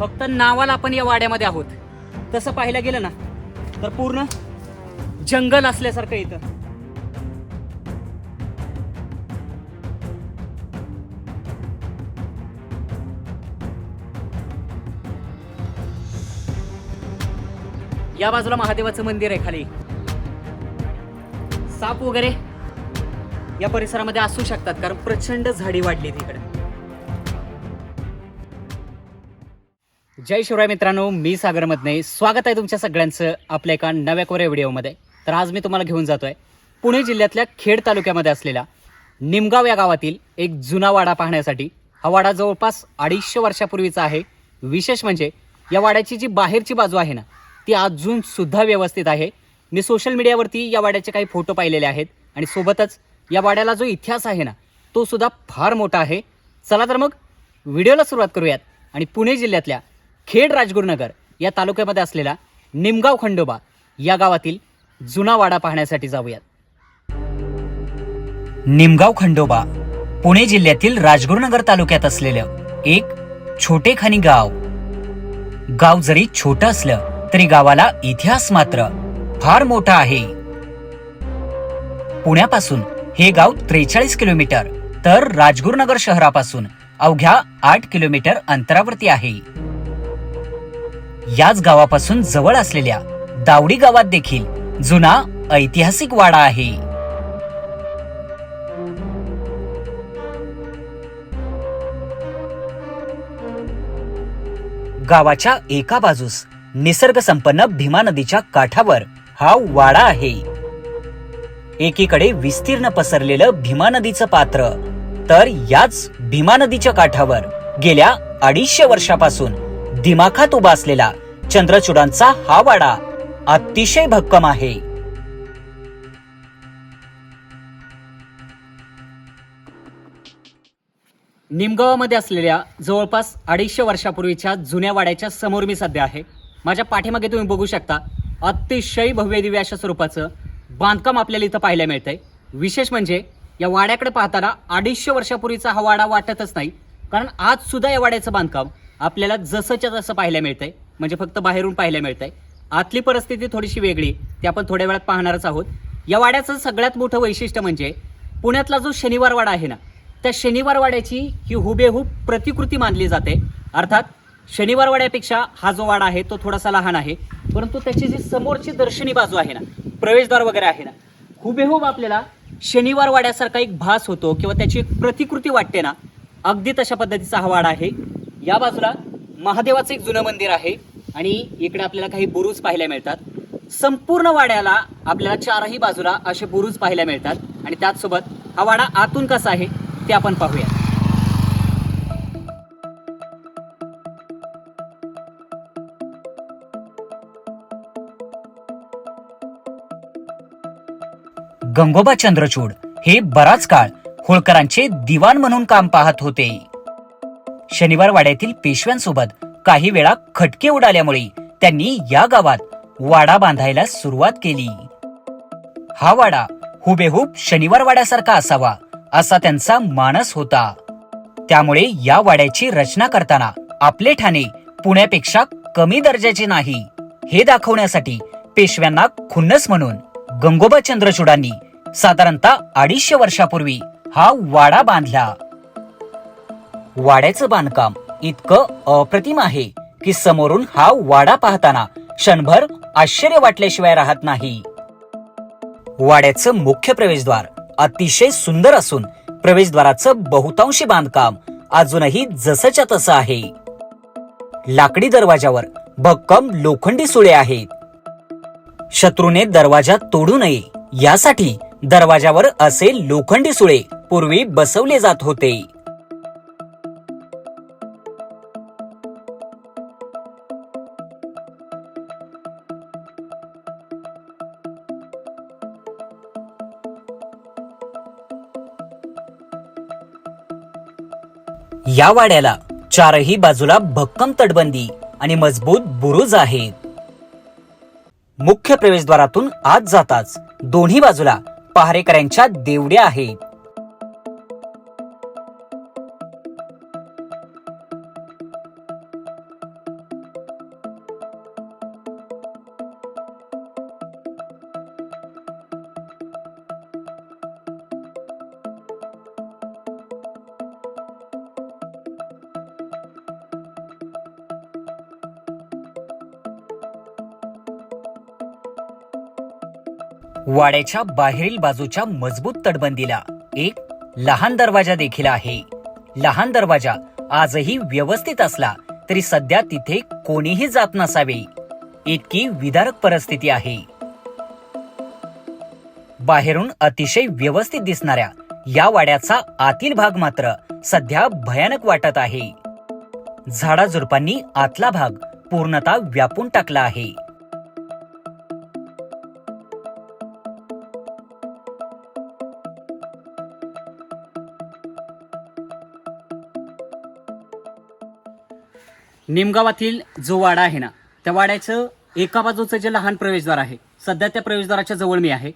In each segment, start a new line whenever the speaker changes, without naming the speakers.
फक्त नावाला आपण या वाड्यामध्ये आहोत. तसं पाहायला गेलं ना तर पूर्ण जंगल असल्यासारखं इथं. या बाजूला महादेवाचं मंदिर आहे खाली. साप वगैरे या परिसरामध्ये असू शकतात कारण प्रचंड झाडी वाढली तिकडे जय शिवराय मित्रांनो मी सागर मधने स्वागत आहे तुमच्या सगळ्यांचं आपल्या एका नव्या कोऱ्या व्हिडिओमध्ये. तर आज मी तुम्हाला घेऊन जातोय पुणे जिल्ह्यातल्या खेड तालुक्यामध्ये असलेला निमगाव या गावातील एक जुना वाडा पाहण्यासाठी. हा वाडा जवळपास अडीचशे वर्षापूर्वीचा आहे. विशेष म्हणजे या वाड्याची जी बाहेरची बाजू आहे ना ती अजून सुद्धा व्यवस्थित आहे. मी सोशल मीडियावरती या वाड्याचे काही फोटो पाहिलेले आहेत आणि सोबतच या वाड्याला जो इतिहास आहे ना तो सुद्धा फार मोठा आहे. चला तर मग व्हिडिओला सुरुवात करूयात आणि पुणे जिल्ह्यातल्या खेड राजगुरुनगर या तालुक्यामध्ये असलेला निमगाव खंडोबा या गावातील जुना वाडा पाहण्यासाठी जाऊयात. निमगाव खंडोबा पुणे जिल्ह्यातील राजगुरुनगर तालुक्यात असलेलं एक छोटेखानी गाव. गाव जरी छोटं असलं तरी गावाला इतिहास मात्र फार मोठा आहे. पुण्यापासून हे गाव त्रेचाळीस किलोमीटर तर राजगुरुनगर शहरापासून अवघ्या आठ किलोमीटर अंतरावरती आहे. याच गावापासून जवळ असलेल्या दावडी गावात देखील जुना ऐतिहासिक वाडा आहे. गावाच्या एका बाजूस निसर्गसंपन्न भीमा नदीच्या काठावर हा वाडा आहे. एकीकडे विस्तीर्ण पसरलेलं भीमा नदीचं पात्र तर याच भीमा नदीच्या काठावर गेल्या अडीचशे वर्षापासून दिमाखात उभा असलेला चंद्रचूडांचा हा वाडा अतिशय भक्कम आहे. निमगावामध्ये असलेल्या जवळपास अडीचशे वर्षापूर्वीच्या जुन्या वाड्याच्या समोर मी सध्या आहे. माझ्या पाठीमागे तुम्ही बघू शकता अतिशय भव्य दिव्य अशा स्वरूपाचं बांधकाम आपल्याला इथं पाहायला मिळतंय. विशेष म्हणजे या वाड्याकडे पाहताना अडीचशे वर्षापूर्वीचा हा वाडा वाटतच नाही कारण आज सुद्धा या वाड्याचं बांधकाम आपल्याला जसंच्या तसं पाहायला मिळतंय. म्हणजे फक्त बाहेरून पाहायला मिळतंय. आतली परिस्थिती थोडीशी वेगळी. ती आपण थोड्या वेळात पाहणारच आहोत. या वाड्याचं सगळ्यात मोठं वैशिष्ट्य म्हणजे पुण्यातला जो शनिवार वाडा आहे ना त्या शनिवार वाड्याची ही हुबेहूब प्रतिकृती मानली जाते. अर्थात शनिवार वाड्यापेक्षा हा जो वाडा आहे तो थोडासा लहान आहे. परंतु त्याची जी समोरची दर्शनी बाजू आहे ना प्रवेशद्वार वगैरे आहे ना हुबेहूब आपल्याला शनिवार वाड्यासारखा एक भास होतो किंवा त्याची एक प्रतिकृती वाटते ना अगदी तशा पद्धतीचा हा वाडा आहे. या बाजूला महादेवाचं एक जुनं मंदिर आहे आणि इकडे आपल्याला काही बुरुज पाहायला मिळतात. संपूर्ण वाड्याला आपल्याला चारही बाजूला असे बुरुज पाहायला मिळतात आणि त्याचसोबत हा वाडा आतून कसा आहे ते आपण पाहूया. गंगोबा चंद्रचूड हे बराच काळ होळकरांचे दिवाण म्हणून काम पाहत होते. शनिवार वाड्यातील पेशव्यांसोबत काही वेळा खटके उडाल्यामुळे त्यांनी या गावात वाडा बांधायला सुरुवात केली. हा वाडा हुबेहूब शनिवार वाड्यासारखा असावा असा त्यांचा मानस होता. त्यामुळे या वाड्याची रचना करताना आपले ठाणे पुण्यापेक्षा कमी दर्जाचे नाही हे दाखवण्यासाठी पेशव्यांना खुन्नस म्हणून गंगोबा चंद्रचूडांनी साधारणतः अडीचशे वर्षापूर्वी हा वाडा बांधला. वाड्याचं बांधकाम. इतकं अप्रतिम आहे की समोरून हा वाडा पाहताना क्षणभर आश्चर्य वाटल्याशिवाय राहत नाही. वाड्याचं मुख्य प्रवेशद्वार अतिशय सुंदर असून प्रवेशद्वाराचं बहुतांशी बांधकाम अजूनही जसंच्या तसं आहे. लाकडी दरवाजावर भक्कम लोखंडी सुळे आहेत. शत्रूने दरवाजा तोडू नये यासाठी दरवाजावर असे लोखंडी सुळे पूर्वी बसवले जात होते. या वाड्याला चारही बाजूला भक्कम तटबंदी आणि मजबूत बुरुज आहेत. मुख्य प्रवेशद्वारातून आत जाताच दोन्ही बाजूला पहारेकऱ्यांच्या देवड्या आहेत. वाड्याच्या बाहेरील बाजूच्या मजबूत तटबंदीला एक लहान दरवाजा देखील आहे. लहान दरवाजा आजही व्यवस्थित असला तरी सध्या तिथे कोणीही जात नसावे. इतकी विदारक परिस्थिती आहे. बाहेरून अतिशय व्यवस्थित दिसणाऱ्या या वाड्याचा आतील भाग मात्र सध्या भयानक वाटत आहे. झाडाझुडपांनी आतला भाग पूर्णतः व्यापून टाकला आहे. निमगावातील जो वाडा आहे ना त्या वाड्याचं एका बाजूचं जे लहान प्रवेशद्वार आहे सध्या त्या प्रवेशद्वाराच्या जवळ मी आहे.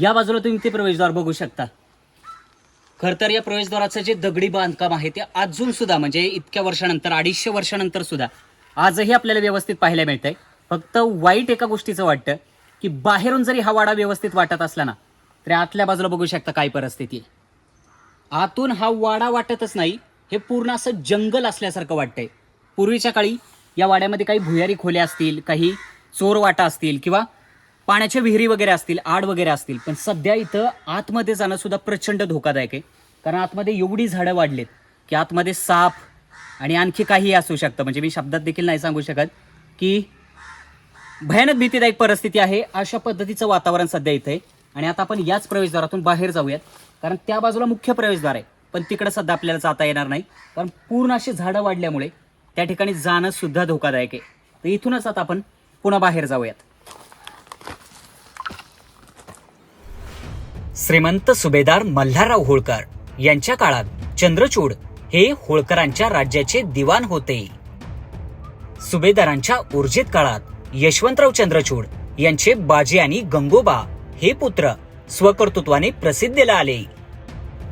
या बाजूला तुम्ही ते प्रवेशद्वार बघू शकता. खर तर या प्रवेशद्वाराचं जे दगडी बांधकाम आहे ते अजून सुद्धा म्हणजे इतक्या वर्षानंतर अडीचशे वर्षानंतर सुद्धा आजही आपल्याला व्यवस्थित पाहायला मिळतंय. फक्त वाईट एका गोष्टीचं वाटतं की बाहेरून जरी हा वाडा व्यवस्थित वाटत असला ना तरी आतल्या बाजूला बघू शकता काय परिस्थिती आतून हा वाडा वाटतच नाही हे पूर्ण असं जंगल असल्यासारखं वाटतंय. पूर्वीच्या काळी या वाड्यामध्ये काही भुयारी खोल्या असतील काही चोर वाटा असतील किंवा पाण्याच्या विहिरी वगैरे असतील आड वगैरे असतील पण सध्या इथं आतमध्ये जाणं सुद्धा प्रचंड धोकादायक आहे. कारण आतमध्ये एवढी झाडं वाढलेत की आतमध्ये साप आणि आणखी काही असू शकतं. म्हणजे मी शब्दात देखील नाही सांगू शकत की भयानक भीतीदायक परिस्थिती आहे अशा पद्धतीचं वातावरण सध्या इथं आहे. आणि आता आपण याच प्रवेशद्वारातून बाहेर जाऊयात. कारण त्या बाजूला मुख्य प्रवेशद्वार आहे. पण तिकडं सध्या आपल्याला जाता येणार नाही. कारण पूर्ण अशी झाडं वाढल्यामुळे त्या ठिकाणी जाणं सुद्धा धोकादायक आहे. तर इथूनच आता आपण पुन्हा बाहेर जाऊयात. श्रीमंत सुभेदार मल्हारराव होळकर यांच्या काळात चंद्रचूड हे होळकरांच्या राज्याचे दिवाण होते. सुभेदारांच्या ऊर्जित काळात यशवंतराव चंद्रचूड यांचे बाजी आणि गंगोबा हे पुत्र स्वकर्तृत्वाने प्रसिद्धीला आले.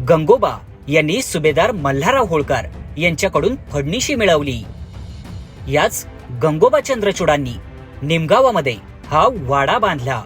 गंगोबा यांनी सुभेदार मल्हारराव होळकर यांच्याकडून फडणीशी मिळवली. याच गंगोबा चंद्रचूडांनी निमगावामध्ये हा वाडा बांधला.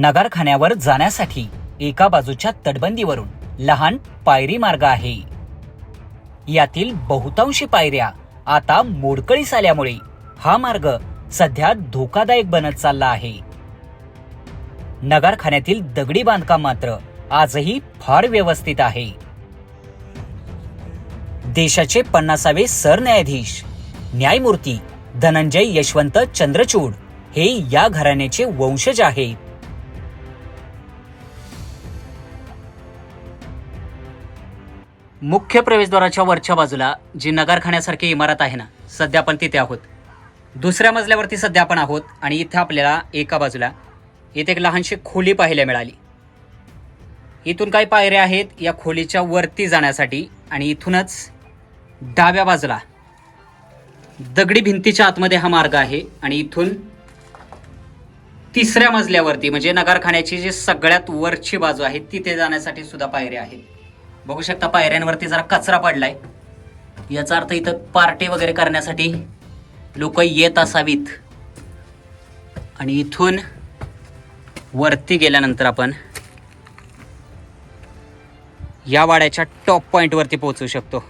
नगरखान्यावर जाण्यासाठी एका बाजूच्या तटबंदीवरून लहान पायरी मार्ग आहे. यातील बहुतांशी पायऱ्या आता मोडकळीस आल्यामुळे हा मार्ग सध्या धोकादायक बनत चालला आहे. नगरखान्यातील दगडी बांधकाम मात्र आजही फार व्यवस्थित आहे. देशाचे पन्नासावे सरन्यायाधीश न्यायमूर्ती धनंजय यशवंत चंद्रचूड हे या घराण्याचे वंशज आहेत. मुख्य प्रवेशद्वाराच्या वरच्या बाजूला जी नगारखान्यासारखी इमारत आहे ना सध्या आपण तिथे आहोत. दुसऱ्या मजल्यावरती सध्या आपण आहोत आणि इथं आपल्याला एका बाजूला इथे एक लहानशी खोली पाहायला मिळाली. इथून काही पायऱ्या आहेत या खोलीच्या वरती जाण्यासाठी आणि इथूनच डाव्या बाजूला दगडी भिंतीच्या आतमध्ये हा मार्ग आहे आणि इथून तिसऱ्या मजल्यावरती म्हणजे नगारखान्याची जी सगळ्यात वरची बाजू आहे तिथे जाण्यासाठी सुद्धा पायऱ्या आहेत. बघू शकता पायऱ्यांवरती जरा कचरा पडलाय. याचा अर्थ इथं पार्टी वगैरे करण्यासाठी लोक येत असावीत. आणि इथून वरती गेल्यानंतर आपण या वाड्याच्या टॉप पॉईंटवरती पोहोचू शकतो.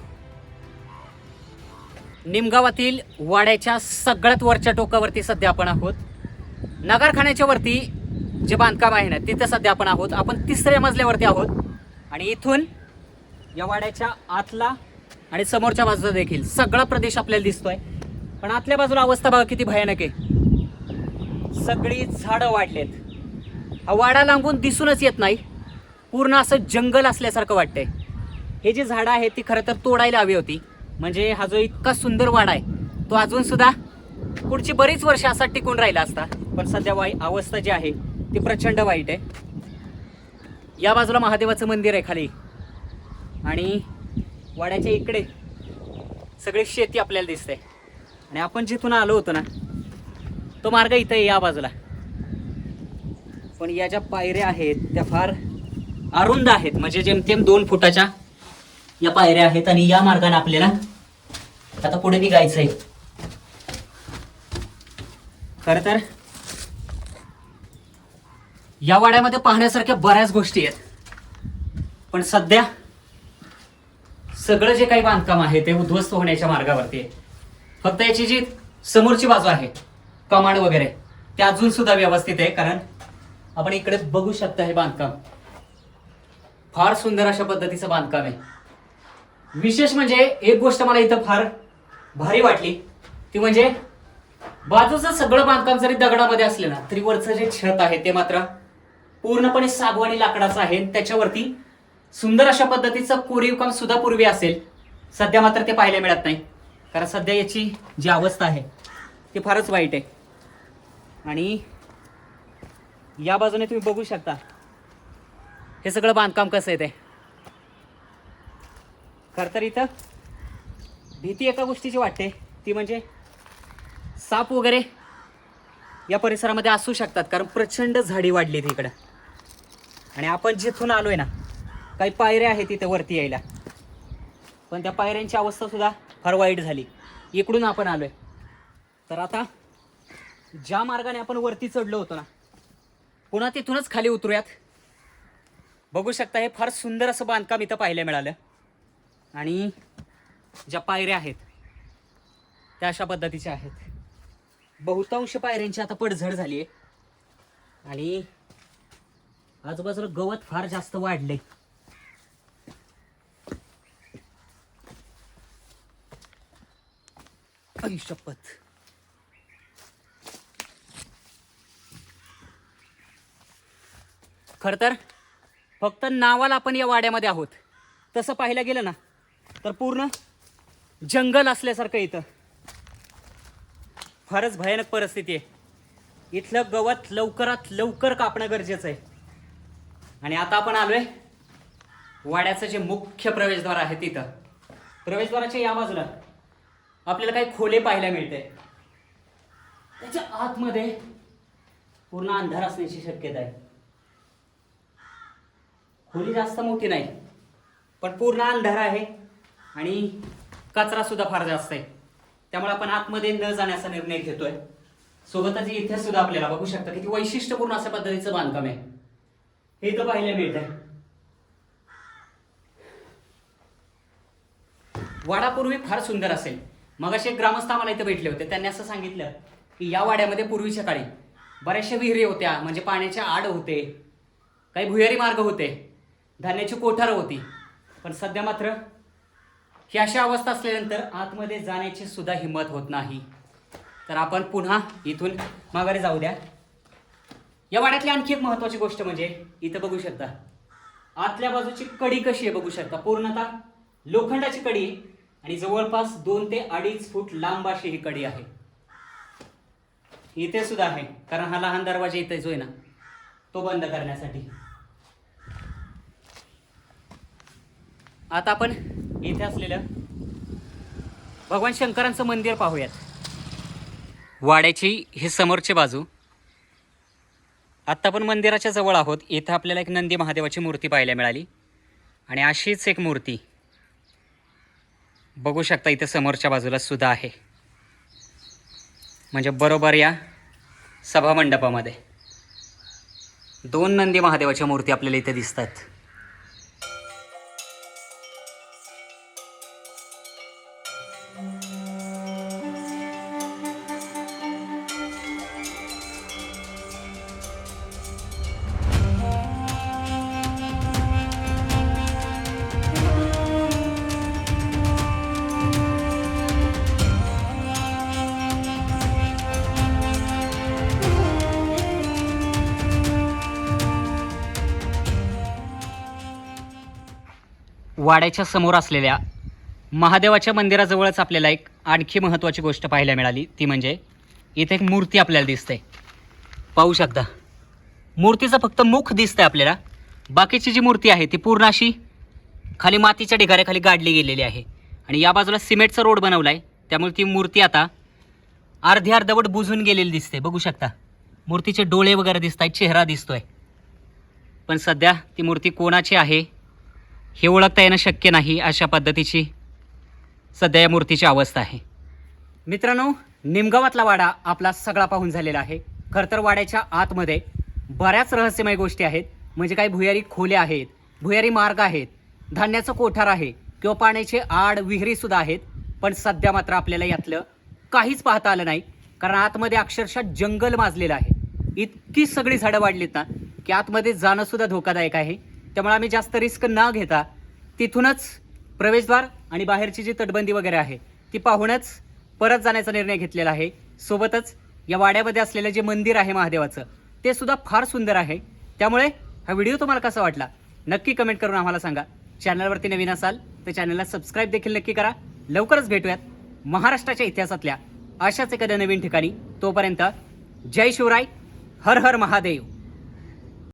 निमगावातील वाड्याच्या सगळ्यात वरच्या टोकावरती सध्या आपण आहोत. नगरखान्याच्या वरती जे बांधकाम आहे ना तिथं सध्या आपण आहोत. आपण तिसऱ्या मजल्यावरती आहोत. आणि इथून या वाड्याच्या आतला आणि समोरच्या बाजूला देखील सगळा प्रदेश आपल्याला दिसतोय. पण आतल्या बाजूला अवस्था बघा किती भयानक आहे. सगळी झाडं वाढलेत. हा वाडा लांबून दिसूनच येत नाही. पूर्ण असं जंगल असल्यासारखं वाटतंय. हे जे झाडं आहेत ती खरं तर तोडायला हवी होती. म्हणजे हा जो इतका सुंदर वाडा आहे तो अजून सुद्धा पुढची बरीच वर्ष असा टिकून राहिला असता. पण सध्या वाई अवस्था जी आहे ती प्रचंड वाईट आहे. या बाजूला महादेवाचं मंदिर आहे खाली. आणि वाड्याच्या इकडे सगळी शेती आपल्याला दिसते आणि आपण जिथून आलो होतो ना तो मार्ग इथं आहे या बाजूला. पण या ज्या पायऱ्या आहेत त्या फार अरुंद आहेत. म्हणजे जेमतेम दोन फुटाच्या या पायऱ्या आहेत आणि या मार्गाने आपल्याला आता पुढे निघायचं आहे खर तर या वाड्यामध्ये पाहण्यासारख्या बऱ्याच गोष्टी आहेत. पण सध्या सगळं जे काही बांधकाम आहे ते उद्ध्वस्त होण्याच्या मार्गावरती आहे. फक्त याची जी समोरची बाजू आहे कमांड वगैरे ते अजून सुद्धा व्यवस्थित आहे कारण आपण इकडे बघू शकता हे बांधकाम. फार सुंदर अशा पद्धतीचं बांधकाम आहे. विशेष म्हणजे एक गोष्ट मला इथं फार भारी वाटली. ती म्हणजे बाजूचं सगळं बांधकाम जरी दगडामध्ये असले ना तरी वरचं जे छत आहे ते मात्र पूर्णपणे सागवानी लाकडाचं आहे त्याच्यावरती सुंदर अशा पद्धतीचं कोरीव काम सुद्धा पूर्वी असेल सध्या मात्र ते पाहायला मिळत नाही. कारण सध्या याची जी अवस्था आहे ती फारच वाईट आहे. आणि या बाजूने तुम्ही बघू शकता हे सगळं बांधकाम कसं आहे ते. खरं तर इथं भीती एका गोष्टीची वाटते ती म्हणजे साप वगैरे या परिसरामध्ये असू शकतात कारण प्रचंड झाडी वाढली इकडं. आणि आपण जिथून आलोय ना काही पायऱ्या आहेत तिथे वरती यायला. पण त्या पायऱ्यांची अवस्था सुद्धा फार वाईट झाली. इकडून आपण आलोय. तर आता ज्या मार्गाने आपण वरती चढलो होतो ना पुन्हा तिथूनच खाली उतरूयात. बघू शकता हे फार सुंदर असं बांधकाम इथं पाहायला मिळालं. आणि ज्या पायऱ्या आहेत त्या अशा पद्धतीच्या आहेत. बहुतांश पायऱ्यांची आता पडझड झाली आहे आणि आजूबाजूला गवत फार जास्त वाढले शपथ. खर तर फक्त नावाला आपण या वाड्यामध्ये आहोत. तसं पाहायला गेलं ना तर पूर्ण जंगल असल्यासारखं इथं. फारच भयानक परिस्थिती आहे. इथलं गवत लवकरात लवकर कापणं गरजेचं आहे. आणि आता आपण आलोय वाड्याचं जे मुख्य प्रवेशद्वार आहे तिथं. प्रवेशद्वाराच्या या बाजूला. आपल्याला काही खोले पाहायला मिळते त्याच्या आतमध्ये पूर्ण अंधार असण्याची शक्यता आहे. खोली जास्त मोठी नाही पण पूर्ण अंधार आहे आणि कचरा सुद्धा फार जास्त आहे. त्यामुळे आपण आतमध्ये न जाण्याचा निर्णय घेतोय. सोबतच इथे सुद्धा आपल्याला बघू शकता किती वैशिष्ट्यपूर्ण अशा पद्धतीचं बांधकाम आहे. हे तर पाहायला मिळत आहे वाडापूर्वी फार सुंदर असेल. मग असे ग्रामस्थ आम्हाला इथं भेटले होते. त्यांनी असं सांगितलं की या वाड्यामध्ये पूर्वीच्या काळी बऱ्याचशा विहिरी होत्या. म्हणजे पाण्याच्या आड होते. काही भुयारी मार्ग होते. धान्याची कोठारं होती. पण सध्या मात्र ही अशा अवस्था असल्यानंतर आतमध्ये जाण्याची सुद्धा हिंमत होत नाही. तर आपण पुन्हा इथून माघारी जाऊ द्या. या वाड्यातली आणखी एक महत्वाची गोष्ट म्हणजे इथं बघू शकता. आतल्या बाजूची कडी कशी आहे बघू शकता. पूर्णतः लोखंडाची कडी आणि जवळपास दोन ते अडीच फूट लांब अशी ही कडी आहे. इथे सुद्धा आहे कारण हा लहान दरवाजा इथे जो आहे ना? तो बंद करण्यासाठी. आता आपण इथे असलेलं भगवान शंकरांचं मंदिर पाहूयात. वाड्याची ही समोरची बाजू. आत्ता आपण मंदिराच्या जवळ आहोत. इथं आपल्याला एक नंदी महादेवाची मूर्ती पाहायला मिळाली. आणि अशीच एक मूर्ती. बघू शकता इथं समोरच्या बाजूला सुद्धा आहे. म्हणजे बरोबर या सभामंडपामध्ये. दोन नंदी महादेवाच्या मूर्ती आपल्याला इथे दिसतात वाड्याच्या समोर असलेल्या महादेवाच्या मंदिराजवळच आपल्याला एक आणखी महत्त्वाची गोष्ट पाहायला मिळाली. ती म्हणजे इथे एक मूर्ती आपल्याला दिसते. पाहू शकता. मूर्तीचं फक्त मुख दिसतंय आपल्याला. बाकीची जी मूर्ती आहे ती पूर्ण अशी खाली मातीच्या ढिगाऱ्याखाली गाडली गेलेली आहे. आणि या बाजूला सिमेंटचा रोड बनवला आहे त्यामुळे ती मूर्ती आता अर्धी अर्धवट बुजून गेलेली दिसते. बघू शकता. मूर्तीचे डोळे वगैरे दिसत आहेत चेहरा दिसतोय. पण सध्या ती मूर्ती कोणाची आहे हे ओळखता येणं शक्य नाही अशा पद्धतीची सध्या या मूर्तीची अवस्था आहे. मित्रांनो निमगावातला वाडा आपला सगळा पाहून झालेला आहे. खरं तर वाड्याच्या आतमध्ये बऱ्याच रहस्यमय गोष्टी आहेत. म्हणजे काही भुयारी खोल्या आहेत भुयारी मार्ग आहेत धान्याचं कोठार आहे किंवा पाण्याचे आड विहिरीसुद्धा आहेत. पण सध्या मात्र आपल्याला यातलं काहीच पाहता आलं नाही. कारण आतमध्ये अक्षरशः जंगल माजलेलं आहे. इतकी सगळी झाडं वाढलीत ना की आतमध्ये जाणंसुद्धा धोकादायक आहे. त्यामुळे आम्ही जास्त रिस्क न घेता तिथूनच प्रवेशद्वार आणि बाहेरची जी तटबंदी वगैरे आहे ती पाहूनच परत जाण्याचा निर्णय घेतलेला आहे. सोबतच या वाड्यामध्ये असलेलं जे मंदिर आहे महादेवाचं ते सुद्धा फार सुंदर आहे. त्यामुळे हा व्हिडिओ तुम्हाला कसा वाटला नक्की कमेंट करून आम्हाला सांगा. चॅनलवरती नवीन असाल तर चॅनलला सबस्क्राईब देखील नक्की करा. लवकरच भेटूयात महाराष्ट्राच्या इतिहासातल्या अशाच एखाद्या नवीन ठिकाणी. तोपर्यंत जय शिवराय हर हर महादेव.